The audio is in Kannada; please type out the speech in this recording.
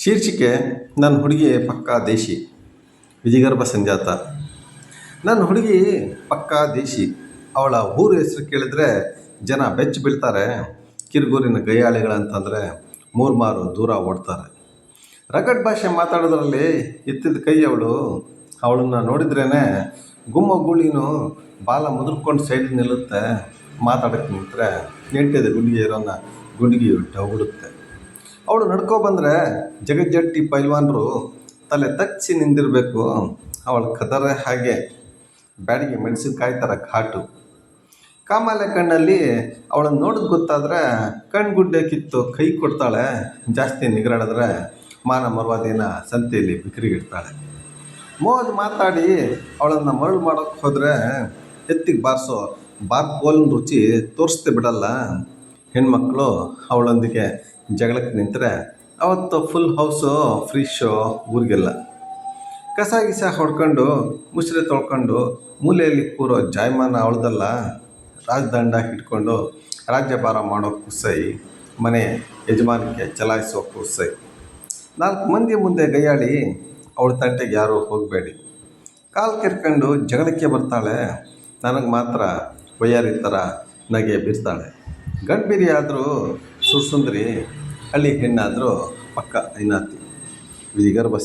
ಶೀರ್ಷಿಕೆ ನನ್ನ ಹುಡುಗಿ ಪಕ್ಕಾ ದೇಶಿ ವಿಧಿಗರ್ಭ ಸಂಜಾತ. ನನ್ನ ಹುಡುಗಿ ಪಕ್ಕಾ ದೇಶಿ ಅವಳ ಊರ ಹೆಸರು ಕೇಳಿದ್ರೆ ಜನ ಬೆಚ್ಚಿ ಬೀಳ್ತಾರೆ. ಕಿರುಗೂರಿನ ಗಯ್ಯಾಳಿಗಳಂತಂದರೆ ಮೂರ್ಮಾರು ದೂರ ಓಡ್ತಾರೆ. ರಗಡ್ ಭಾಷೆ ಮಾತಾಡೋದ್ರಲ್ಲಿ ಎತ್ತಿದ ಕೈ ಅವಳು. ಅವಳನ್ನು ನೋಡಿದ್ರೇ ಗುಮ್ಮ ಗುಳಿನೂ ಬಾಲ ಮುದುರ್ಕೊಂಡು ಸೈಡ್ ನಿಲ್ಲುತ್ತೆ. ಮಾತಾಡಕ್ಕೆ ನಿಂತರೆ ನೆಂಟಿದ ಗುಂಡಿಗೆ ಇರೋನ ಗುಂಡಿಗೆ ಡಗುಡುತ್ತೆ ಅವಳು ನಡ್ಕೊ ಬಂದರೆ ಜಗಜ್ಜಟ್ಟಿ ಪೈಲ್ವಾನರು ತಲೆ ತಚ್ಚಿ ನಿಂದಿರಬೇಕು. ಅವಳ ಕದರೆ ಹಾಗೆ ಬ್ಯಾಡಿಗೆ ಮೆಣಸಿನಕಾಯಿ ಥರ ಘಾಟು ಕಾಮಾಲೆ ಕಣ್ಣಲ್ಲಿ ಅವಳನ್ನು ನೋಡಿದ್ ಗೊತ್ತಾದರೆ ಕಣ್ಗುಡ್ಡೆ ಕಿತ್ತು ಕೈ ಕೊಡ್ತಾಳೆ. ಜಾಸ್ತಿ ನಿಗರಾಡಿದ್ರೆ ಮಾನ ಮರ್ವಾದಿನ ಸಂತೆಯಲ್ಲಿ ಬಿಕ್ರಿಗಿಡ್ತಾಳೆ. ಮೋದ್ ಮಾತಾಡಿ ಅವಳನ್ನು ಮರಳು ಮಾಡೋಕ್ಕೆ ಹೋದರೆ ಎತ್ತಿಗೆ ಬಾರಿಸೋ ಬಾರ್ ಕೋಲಿನ ರುಚಿ ತೋರಿಸ್ತೇ ಬಿಡಲ್ಲ. ಹೆಣ್ಮಕ್ಳು ಅವಳೊಂದಿಗೆ ಜಗಳಕ್ಕೆ ನಿಂತರೆ ಅವತ್ತು ಫುಲ್ ಹೌಸು ಫ್ರೀ ಶೋ ಊರಿಗೆಲ್ಲ. ಕಸ ಗಿಸ ಹೊಡ್ಕೊಂಡು ಮುಸ್ರೆ ತೊಳ್ಕೊಂಡು, ಮೂಲೆಯಲ್ಲಿ ಕೂರೋ ಜಾಯಮಾನ ಅವಳ್ದಲ್ಲ ರಾಜದಂಡ ಹಿಡ್ಕೊಂಡು ರಾಜ್ಯಭಾರ ಮಾಡೋ ಕುಸೈ, ಮನೆ ಯಜಮಾನಿಕೆ ಚಲಾಯಿಸೋ ಕುಸೈ. ನಾಲ್ಕು ಮಂದಿ ಮುಂದೆ ಗೈಯಾಳಿ ಅವಳ ತಂಟೆಗೆ ಯಾರೂ ಹೋಗಬೇಡಿ. ಕಾಲು ಕೆರ್ಕೊಂಡು ಜಗಳಕ್ಕೆ ಬರ್ತಾಳೆ. ನನಗೆ ಮಾತ್ರ ವಯ್ಯಾರಿ ಥರ ನಗೆ ಬೀರ್ತಾಳೆ. ಗಂಡ್ಬಿರಿ ಆದರೂ ಸುರ್ಸುಂದ್ರಿ ಹಳ್ಳಿ ಹೆಣ್ಣಾದರೂ ಪಕ್ಕ ಐನಾತಿ. ವಿಧಿಗರ್ಭ